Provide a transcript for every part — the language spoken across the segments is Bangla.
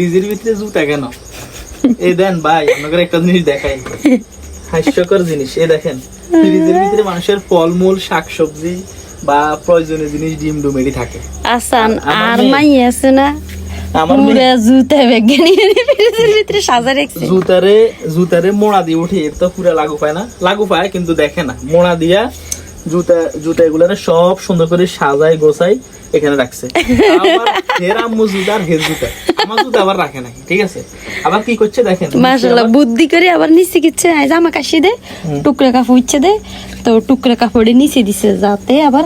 ফ্রিজের ভিতরে জুতা কেন? এই দেন ভাই আপনাদের একটা জিনিস দেখাই। হাস্যকর জিনিস এই দেখেন ফ্রিজের ভিতরে মানুষের ফলমূল শাকসবজি বা প্রয়োজনীয় জিনিস ডিম থাকে। আসান আর মাই আছে না? জুতারে জুতারে মোড়া দিয়ে উঠে এর তো পুরো লাগু পায় না। লাগু পায় কিন্তু দেখে না। মোড়া দিয়া জুতা জুতা এগুলারে সব সুন্দর করে সাজাই গোছাই এখানে রাখছে। হের আম্মু জুতা আর হের জুতা। আমার আবার রাখে নাই ঠিক আছে? আবার কি করছে দেখেন? মাশাল্লাহ বুদ্ধি করে আবার নিচে কিচ্ছে জামা কাশি দে টুকরা কাপড় ইচ্ছে দে তো টুকরা কাপড়ে নিচে দিছে যাতে আবার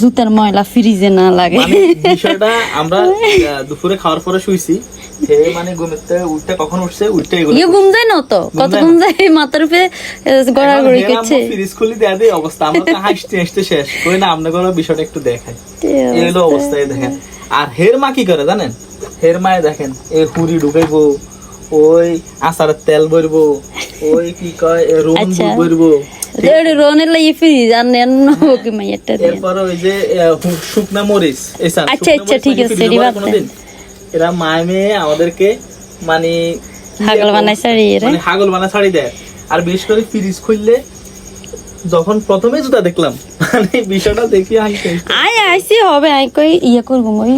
জুতার ময়লা ফ্রিজে না লাগে। মানে বিষয়টা আমরা দুপুরে খাওয়ার পরে শুইছি মানে ঘুমেতে উঠতে কখন উঠছে? উঠতে এগুলো ইয়ে ঘুম যায় না তো? কত ঘুম যায়? মাথার উপরে গড়াগড়ি করছে। ফ্রিজ খুলি দেয়া দিয়ে অবস্থা। আমরা তো হাসতে হাসতে শেষ। কই না আমরা কোনো বিষয়টা একটু দেখাই। এই হলো অবস্থায় দেখেন। আর হের মা কি করে জানেন? হের মায়ে দেখেন এই হুড়ি ঢুকাইবো ওই আচারের তেল ভরবো ওই কি কয় রোন। ভরবো। রনের লাগে ফ্রিজ আর নেন কি মাইয়াটা দিয়ে এরপরে ওই যে শুকনা মরিচ এই সান, আচ্ছা, আচ্ছা, ঠিক আছে, বাদ এরা মায় মেয়ে আমাদেরকে মানে হাগল বানাই ছাড়িয়ে রে। মানে হাগল বানা ছাড়ি দেয়। আর বিশেষ করে ফ্রিজ খুললে যখন প্রথমে জুতা দেখলাম মানে বিষয়টা দেখি আয় আইসি হবে আই কই ইয়ে করব মই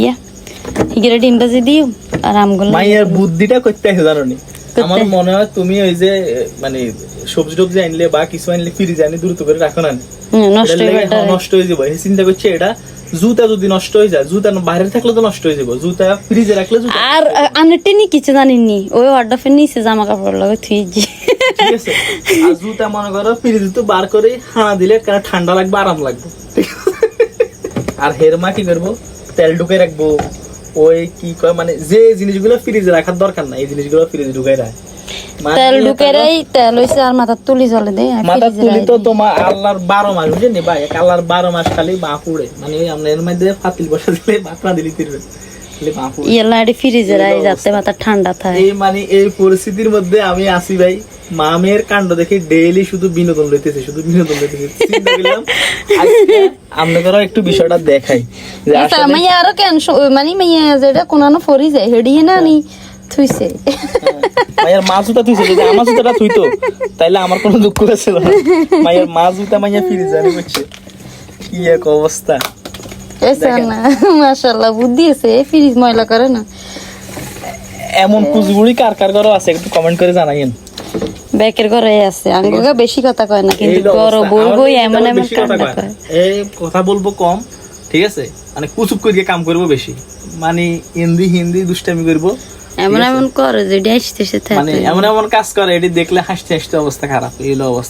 ইয়া হিগেরা ডিম বাজি দিও আর আমগুলো মাইয়ার বুদ্ধিটা করতে আছে জানো নি? আমার মনে হয় তুমি ওই যে মানে সবজি টবজি আনলে বা কিছু আনলে ফ্রিজে আনি দ্রুত করে রাখো না নষ্ট হয়ে যাব। চিন্তা করছে এটা জুতা যদি নষ্ট হয়ে যায় জুতা বাইরে থাকলে তো নষ্ট হয়ে যাব। জুতা ফ্রিজে রাখলে জুতা আর আমি টেনি কিছু জানিনি। ওই অর্ডার নিচে জামা কাপড় লাগে থুই আর জুতা মনে করো ফ্রিজে তো বার করে হানা দিলে কারণ ঠান্ডা লাগবে আরাম লাগবে? আর হেরমা কি করব? তেল ঢুকে রাখব। ওই কি কয় মানে যে জিনিসগুলো ফ্রিজে রাখার দরকার নাই এই জিনিসগুলো ফ্রিজে ঢুকাই রাখ। মানে তেল ঢুকে তেল হইছে আর মাথার তুলি চলে দে আর তুলি তো তোমার আল্লাহর বারো মাস বুঝেনি ভাই? এক আল্লাহর বারো মাস খালি মা পুড়ে। মানে ওই আমরা এর মধ্যে ফাতিল বসা দিলে না তিরবে ফ্রিজে রাই যাতে মাথা ঠান্ডা থাকে। এই মানে এই পরিস্থিতির মধ্যে আমি আসি ভাই। মামের কাণ্ড দেখে ডেইলি শুধু বিনোদন লইতেছে শুধু বিনোদন লইতেছে। চিন্তা করলাম আপনাদেরও একটু বিষয়টা দেখাই। যে আসলে মাইয়া আরও কেন মানে মাইয়া যেটা কোনানো ফরি যায় হেডিয়ে না নি থুইছে। মায়ের মা জুতা তুইছে যদি আমার জুতাটা তুইতো তাইলে আমার কোনো দুঃখ আছে না। মায়ের মা জুতা মাইয়া ফিরে জানি করছে কি এক অবস্থা। এসে না মাশাআল্লাহ বুদ্ধি আছে ফ্রিজ ময়লা করে না। এমন কুচগুড়ি কার কার ঘরও আছে একটু কমেন্ট করে জানাইন ব্যাকের ঘরে আছে। আঙ্গুগা বেশি কথা কয় না কিন্তু মেয়ে এমন এমন কান্না কয়। এই কথা বলব কম ঠিক আছে? মানে কুচুপ করে কাম করব বেশি। মানে হিন্দি হিন্দি দুষ্টামি করব। এমন এমন করে যে মানে এমন এমন কাজ করে এটি দেখলে হাসতে হাসতে অবস্থা খারাপ। এই অবস্থা।